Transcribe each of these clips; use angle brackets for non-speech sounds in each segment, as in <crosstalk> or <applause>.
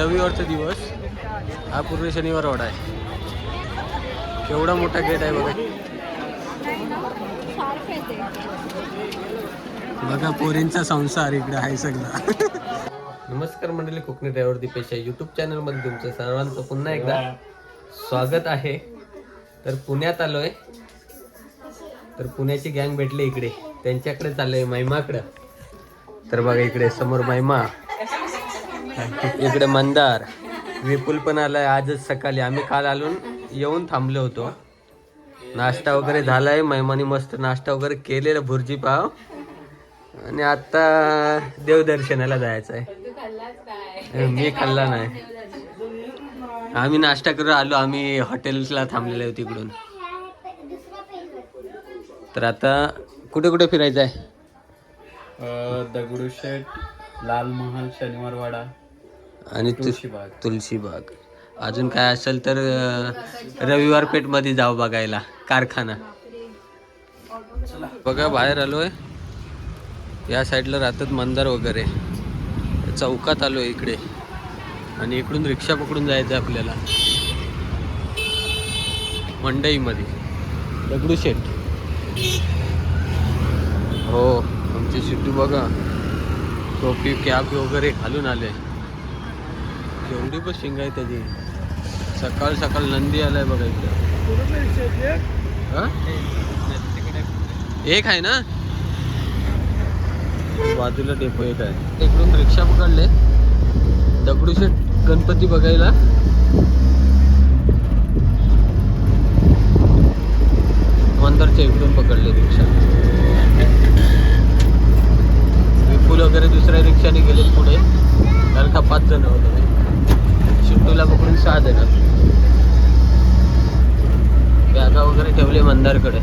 रविवारचा दिवस. हा पूर्ण शनिवार वाडा आहे. केवढा मोठा गेट आहे बघा. बघा पोरींचा संसार इकडे आहे सगळा. नमस्कार मंडळी कोकणी ड्रायव्हर दीपेश युट्यूब चॅनलमध्ये तुमचं सर्वांचं पुन्हा एकदा स्वागत आहे. तर पुण्यात आलोय. तर पुण्याची गँग भेटली इकडे. त्यांच्याकडे चाललंय महिमाकडं. तर बघा इकडे समोर महिमा. इकडे मंदार. विपुल पण आलाय आजच सकाळी. आम्ही काल आलून येऊन थांबलो होतो. नाश्ता वगैरे झालाय. महिमाने मस्त नाश्ता वगैरे केलेला भुर्जी पाव. आणि आता देवदर्शनाला जायचं आहे मी खाल्ला नाही. आम्ही नाश्ता करून आलो. आम्ही हॉटेलला थांबलेले आहे तिकडून तर आता कुठे कुठे फिरायचं आहे दगडूशेठ लाल महाल शनिवारवाडा. आणि तु- तुळशीबाग. तुलसीबाग अजून काय असेल तर अं, रविवार पेठमध्ये जाऊ बघायला कारखाना. बघा बाहेर आलोय. या साईडला राहतात मंदार वगैरे. चौकात आलोय इकडे. आणि इकडून रिक्षा पकडून जायचं आपल्याला. मंडईमध्ये. दगडूशेठ हो आमची सिट्टू बघा. टोपी कॅप वगैरे घालून आले. केवढी पण शिंग आहे त्याची. सकाळ सकाळ नंदी आलाय बघा इकडे. हा? एक आहे ना? बाजूला डेपो एक आहे. इकडून रिक्षा पकडले. दगडूशेठ गणपती बघायला. मंदरच्या इकडून पकडले रिक्षा. विपुल वगैरे दुसऱ्या रिक्षाने गेले पुढे. कारण का पाच जण होते. चिट्टूला पकडून सहा देणार बॅगा वगैरे ठेवले मंदारकडे.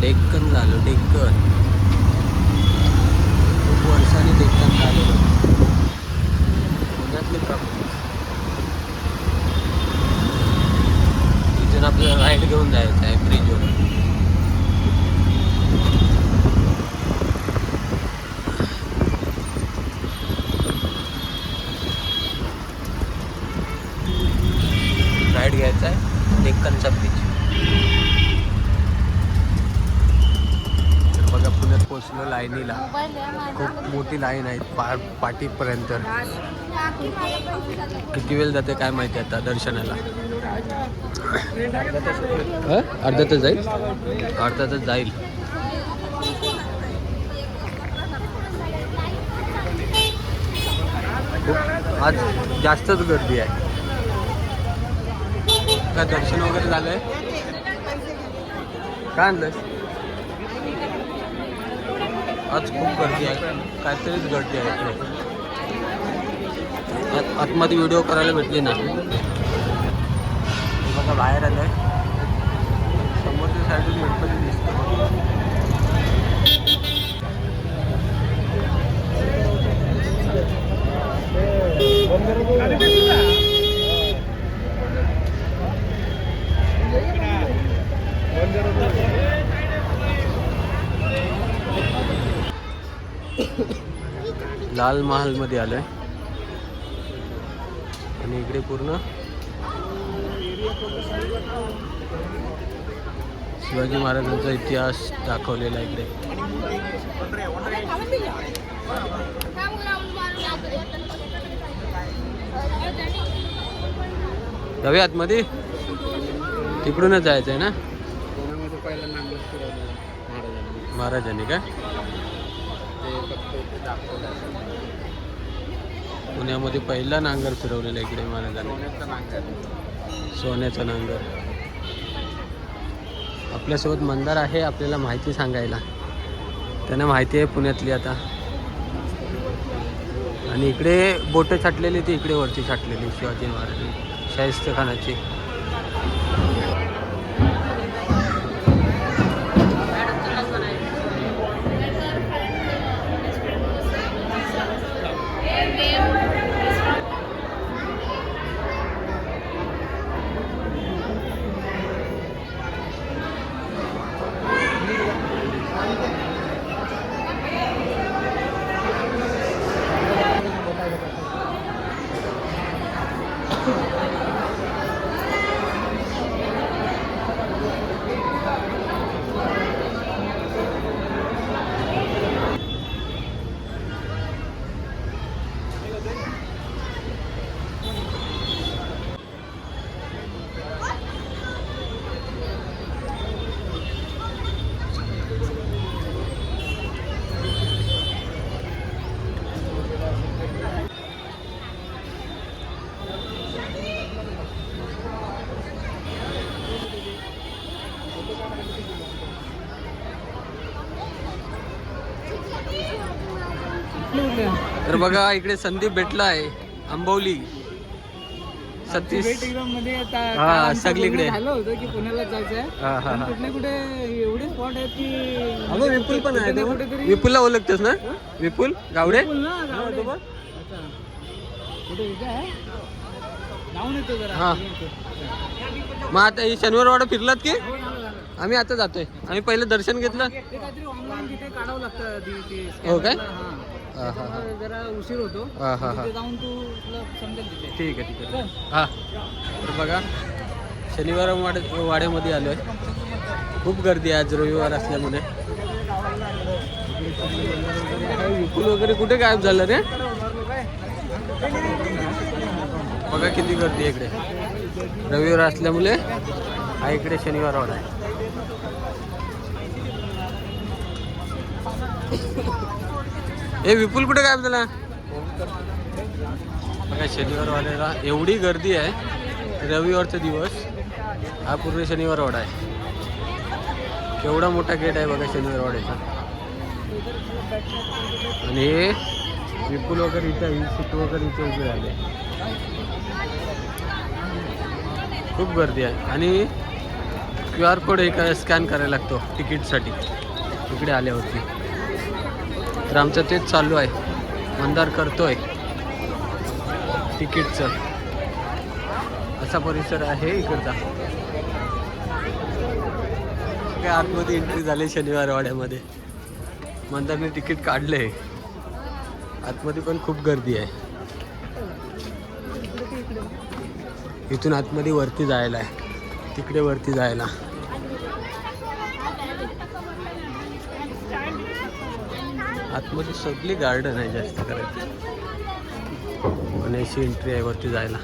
डेक्कन झालो डेक्कन खूप वर्षांनी डेक्कन झालो पुण्यातली प्रॉब्लेम तिथून आपल्याला राईड घेऊन जायचं आहे ब्रिजवर राईड घ्यायचा आहे डेक्कनचा ब्रिज तर बघा पुण्यात पोचलो लाईनीला खूप मोठी लाईन आहे पा पाठीपर्यंत किती वेळ जाते काय माहिती आता दर्शनाला? अर्धा तास जाईल? अर्धा तास जाईल. आज जास्तच गर्दी आहे. काय दर्शन वगैरे झालंय? काय आणलंय आज खूप गर्दी आहे. काहीतरीच गर्दी आहे आत- आतमध्ये व्हिडिओ करायला भेटली ना हे बघा बाहेर आलंय. समोरच्या साईडून गणपती दिसतो लाल महालमध्ये आलोय. आणि इकडे पूर्ण. शिवाजी महाराजांचा इतिहास दाखवलेला आहे इकडे. जाऊया आतमध्ये. तिकडूनच जायचं आहे ना? महाराजांनी महाराजांनी काय ते फक्त इथे दाखवलं पुण्यामध्ये पहिला नांगर फिरवलेला आहे इकडे महाराजांनी सोन्याचा नांगर आपल्यासोबत मंदार आहे आपल्याला माहिती सांगायला. त्यांना माहिती आहे पुण्यातली आता. आणि इकडे बोटं छाटलेली ती इकडे वरती छाटलेली शिवाजी महाराजांनी शाहिस्त खानाची तर बघा इकडे संदीप भेटला आहे आंबवली सतीश एकदम मध्ये आता हा, काल आमचं सगळीकडे. बोलणं झालं होतं की पुण्याला जायचं आहे हा हा हा कुठे एवढे स्पॉट आहेत की अगं विपुल पण आहे कुठे- ना कुठेतरी- विपुलला ओळखतेस ना विपुल गावडे विपुल ना गावडे. तो बघ. अच्छा. कुठे इथे आहे जाऊन येतो जरा हा. मग आता ही शनिवार वाडा फिरलात की हो, झालं, झालं. आम्ही आता जातोय आम्ही पहिलं दर्शन घेतलं ते काहीतरी ऑनलाईन तिथे काढावं लागतं ती- ते हो काय? scanner ला, हा. हा, हा, हा. जरा उशीर होतो. हा, हा, हा. तिथे जाऊन तू तुला समजेल तिथे ठीक आहे ठीक आहे. हा. तर बघा शनिवार वाडे वाड्यामध्ये आलो आहे खूप गर्दी आहे आज रविवार असल्यामुळे. विपुल वगैरे कुठे गायब झालं रे? बघा किती गर्दी आहे इकडे. रविवार असल्यामुळे हा इकडे शनिवार वाडा आहे. ए विपुल कुठे काय झाला? बघा शनिवार वाड्याला एवढी गर्दी आहे रविवारचा दिवस हा पूर्ण शनिवार वाडा आहे. केवढा मोठा गेट आहे बघा शनिवार वाड्याचा आणि विपुल वगैरे इथे ही सीट वगैरे इथे उभे झाले खूप गर्दी आहे. आणि क्यू आर कोड एक स्कॅन करायला लागतो तिकीटसाठी इकडे आल्यावरती. तर आमचं तेच चालू आहे. मंदार करतोय. तिकीटचं. असा परिसर आहे इकडचा. काय आतमध्ये एंट्री झाली शनिवार वाड्यामध्ये. मंदारने तिकीट काढलं आहे आतमध्ये पण खूप गर्दी आहे. इथून आतमध्ये वरती जायला आहे. तिकडे वरती जायला. आतमध्ये सगळी गार्डन आहे जास्त करायची. पण अशी एंट्री आहे वरती जायला.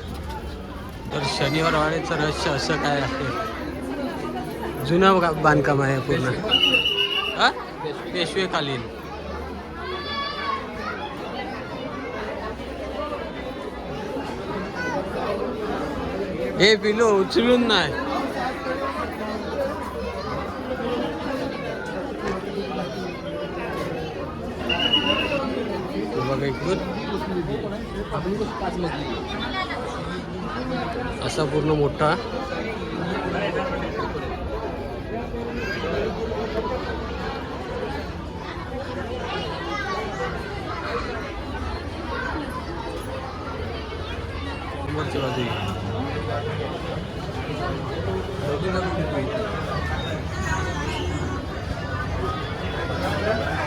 तर शनिवार वाड्याचं रहस्य असं काय आहे? जुनं बांधकाम आहे पूर्ण. हा? पेशवेकालीन. हे पिलो उचलून नाही हे बघा इकडून असा पूर्ण मोठा.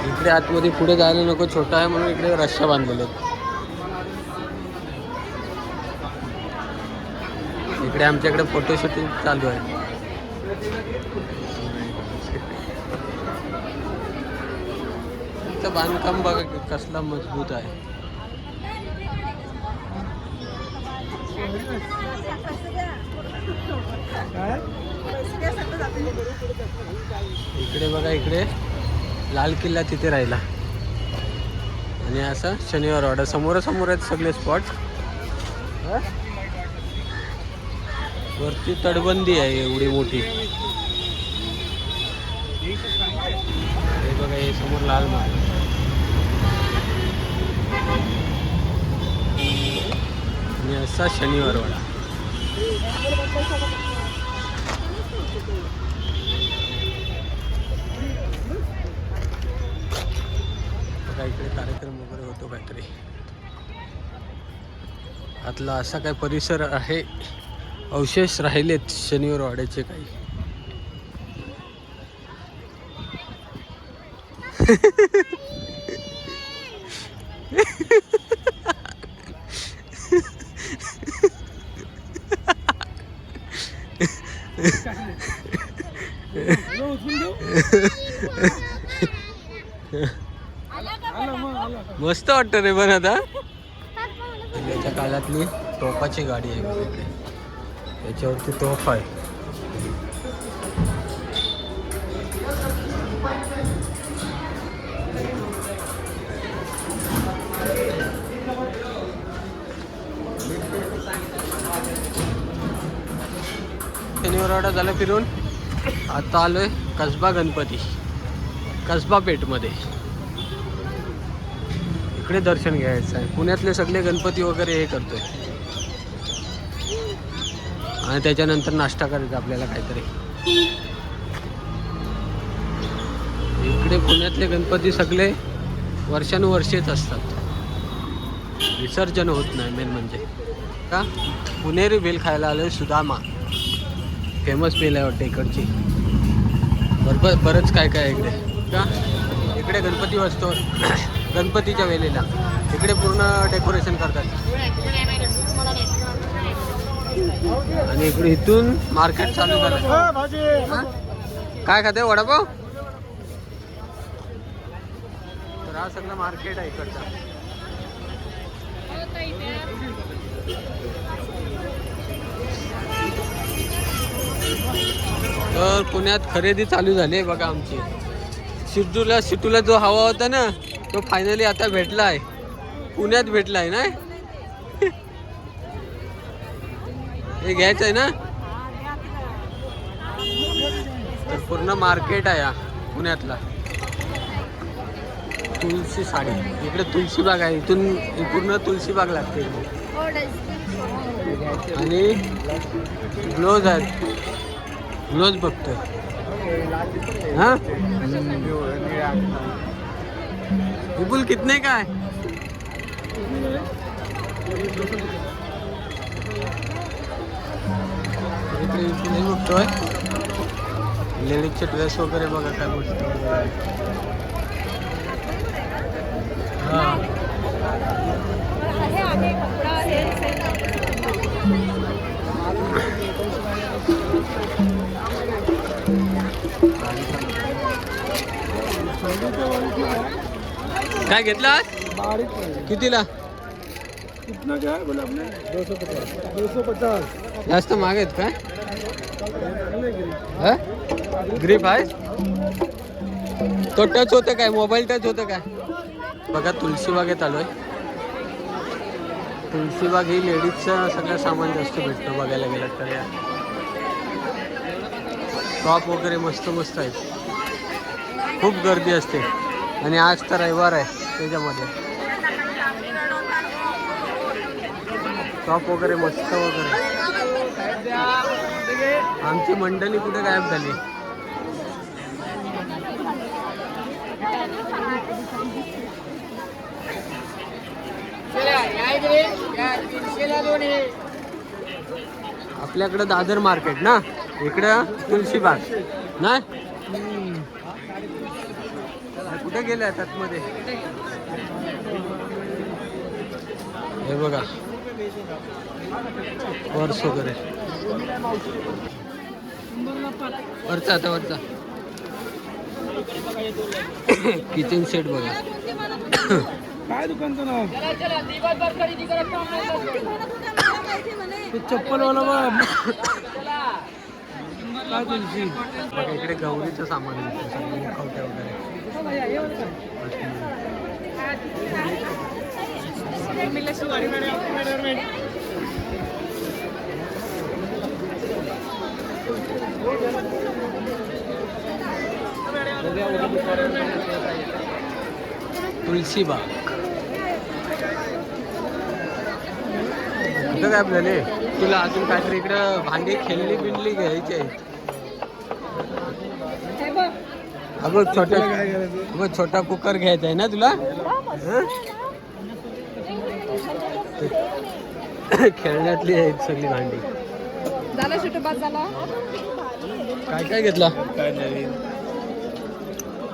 इकडे आतमध्ये पुढे जायला नको छोटा आहे म्हणून इकडे रश्या बांधलेले आहेत इकडे आमच्याकडे फोटोशूटिंग चालू आहे. बांधकाम बघा कसला मजबूत आहे. इकडे बघा इकडे लाल किल्ला तिथे राहिला. आणि असं शनिवार वाडा समोरासमोर आहेत सगळे स्पॉट वरती तटबंदी आहे एवढी मोठी. हे बघा हे समोर लाल महाल आणि असा शनिवार वाडा. इकडे कार्यक्रम वगैरे होतो काहीतरी. आतला असा काय परिसर आहे अवशेष राहिलेत शनिवार वाड्याचे काही. मस्त वाटतं रे पण आता. <laughs> काळातली तोफाची गाडी आहे याच्यावरती तो त्याच्यावरती तोफ आहे शनिवारवाडा झाला फिरून. आता आलोय कसबा गणपती कसबा पेठमध्ये. इकडे दर्शन घ्यायचं आहे. पुण्यातले सगळे गणपती वगैरे हे करतोय. आणि त्याच्यानंतर नाश्ता करायचा आपल्याला काहीतरी. इकडे पुण्यातले गणपती सगळे वर्षानुवर्षेच असतात. विसर्जन होत नाही मेन म्हणजे. का? पुणेरी बेल खायला आलो सुदामा. फेमस बेल आहे वाटतं इकडची. बरोबर बरंच काय काय इकडे. का? इकडे गणपती असतो गणपतीच्या वेळेला. इकडे पूर्ण डेकोरेशन करतात. आणि इकडे इथून मार्केट चालू झालं. हा? काय खाते वडापाव? तर हा सगळं मार्केट आहे इकडचा. तर पुण्यात खरेदी चालू झाली आहे बघा आमची. सिद्धूला सिटूला जो हवा होता ना तो फायनली आता भेटला आहे. पुण्यात भेटला आहे ना? हे घ्यायचं आहे ना? तर पूर्ण मार्केट आहे हा पुण्यातला. तुळशी साडी. इकडे तुळशी बाग आहे. इथून पूर्ण तुळशी बाग लागते. आणि ग्लोज आहेत. ग्लोज बघतोय. हा? विपुल कितने का है इकडे हे बघतोय. लेडीजचे ड्रेस वगैरे बघा काय गोष्ट हा. काय घेतला कितीला? कितना क्या है बोला आपने दो सौ पचास। दो सौ पचास। जास्त महाग आहेत काय? ग्रीप आहे? तो टच होतं काय? मोबाईल टच होतं काय? बघा तुळशी आलो आहे तुलसीबाग ही लेडीजचं सगळं सामान जास्त भेटतं बघायला गेलं तर या. टॉप वगैरे मस्त मस्त आहेत. खूप गर्दी असते. आणि आज तर रविवार आहे त्याच्यामध्ये. टॉप वगैरे मस्त वगैरे. आमची मंडळी कुठे गायब झाली? आपल्याकडं दादर मार्केट ना? इकडं तुळशीबाग ना कुठे गेले आतमध्ये? हे बघा. पर्स वगैरे. वरचा आता वरचा. किचन सेट बघा. काय दुकानचं नाव? ते चप्पलवाला काय बघा इकडे गौरीचं सामान मिळतं सगळं वगैरे तुळशीबाग कुठं काय आपल्याला तुला अजून काहीतरी इकडं भांडी खेळली बिंडली घ्यायची आहे हा बघ छोटा बघ छोटा कुकर घ्यायचा आहे ना तुला? हं? खेळण्यातली आहेत सगळी भांडी. झाला छोटं बाद झाला. काय काय घेतला?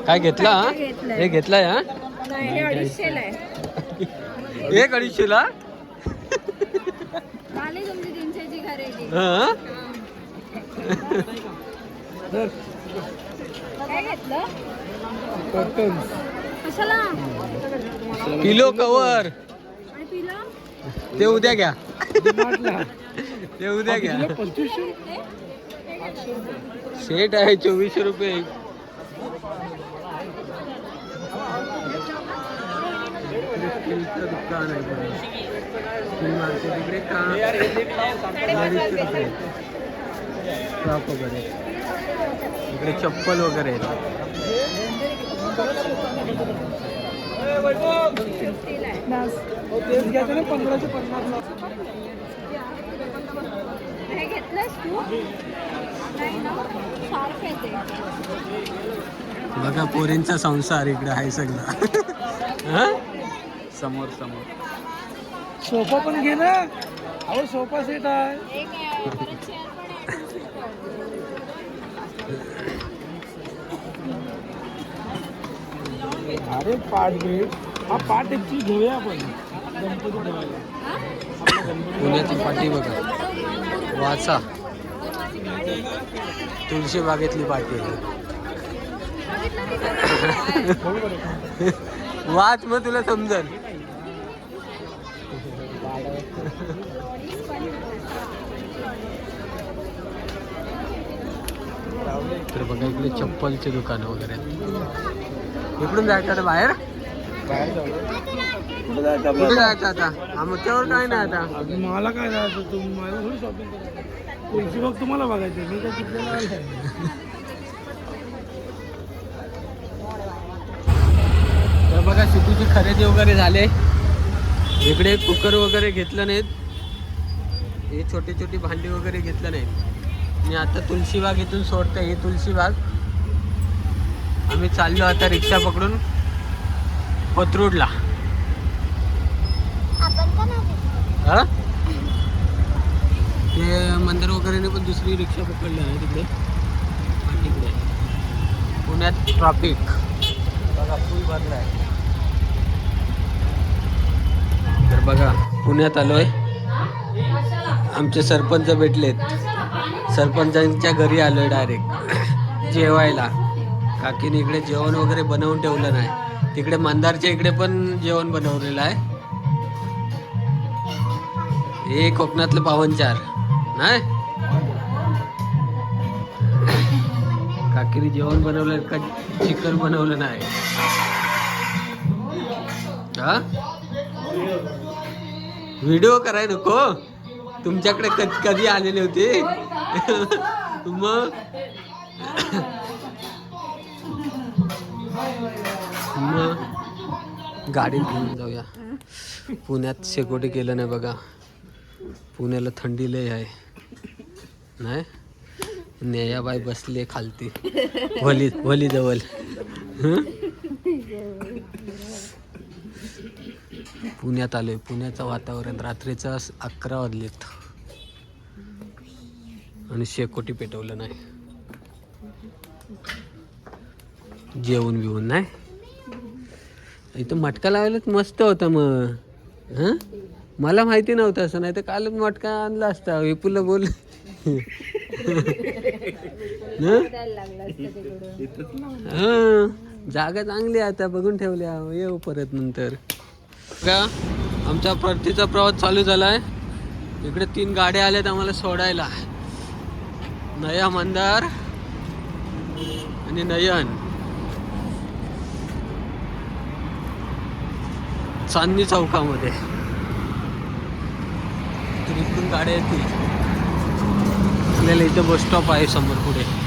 काय घेतला हा? घेतलंय. हे घेतलाय हा? नाही हे अडीचशेला आहे. एक अडीचशेला? झाली तुमची तीनशेची खरेदी. हं? काय घेतलं? कॉटन कशाला? Kilo cover. पिलं? ते उद्या घ्या. ते उद्या घ्या पंचवीसशे सेट आहे चोवीसशे रुपये? इकडे स्टीलचं दुकान आहे बघा. स्टील मार्केट इकडे का अडीचशे रुपये। टॉप वगैरे इकडे चप्पल वगैरे आहेत. फिफ्टीला आहे तेच घ्यायचं ना पंधराशे पन्नास हे घेतलंस तू? नाही ना? शार्प आहे ते. बघा पोरींचा संसार इकडे आहे सगळा. हा? समोर समोर. सोफा पण घे ना. अहो सोफा सेट आहे. अरे पाठ भेट हा पाठ घेऊया आपण. गणपती ठेवायला आपला गणपती पुण्याची पाटी बघा. वाचा. तुळशी बागेतली पाठी वाच मग तुला समजल. तर बघा इकडे चप्पलचे दुकान वगैरे. इकडून जायचं बाहेर बाहेर? कुठं जायचं कुठे जायचं आता आमच्यावर काय नाही आता मला काय जायचं तू मला थोडी शॉपिंग करायचं तुमची बघ तुम्हाला बघायचं मी काय तर बघा सिटूची खरेदी वगैरे झाले इकडे कुकर वगैरे घेतलं नाहीत हे छोटी छोटी भांडी वगैरे घेतलं नाहीत मी आता तुळशीबाग इथून सोडते ही तुळशीबाग आम्ही चाललो आता रिक्षा पकडून. पत्रूडला. हा? ते मंदिर वगैरे पण दुसरी रिक्षा पकडली आहे तिकडे. तिकडे. पुण्यात ट्रॉफिक बघा फुल भरला आहे. तर बघा पुण्यात आलोय. आमचे सरपंच भेटलेत. सरपंचांच्या घरी आलोय डायरेक्ट जेवायला. काकीने इकडे जेवण वगैरे बनवून ठेवलं नाही. तिकडे मंदारच्या इकडे पण जेवण बनवलेलं आहे. हे कोकणातलं पावनचार नाही? काकीने जेवण बनवलं का चिकन बनवलं नाही? हा? व्हिडिओ कराय नको. तुमच्याकडे क- कधी आलेले होते. मग? मग गाडीत घेऊन जाऊया. पुण्यात शेकोटी केलं नाही बघा. पुण्याला थंडी लय आहे. नाही? नेयाबाई बसले खालती. वली वली जवळ पुण्यात आलोय. पुण्याचं वातावरण रात्रीचं अकरा वाजलेत. आणि शेकोटी पेटवलं नाही. जेवण बिवून नाही? इथं मटका लावायलाच मस्त होता मग. हं? मला माहिती नव्हतं असं नाही तर काल मटका आणला असता. विपुलला बोल. <laughs> हं? जागा चांगली आहे आता बघून ठेवल्या येऊ परत नंतर. का आमचा परतीचा प्रवास चालू झालाय. इकडे तीन गाड्या आल्यात आम्हाला सोडायला. नया मंदार आणि नयन. चांदणी चौकामध्ये. तर गाड्या येतील. आपल्याला इथं बस स्टॉप आहे समोर पुढे.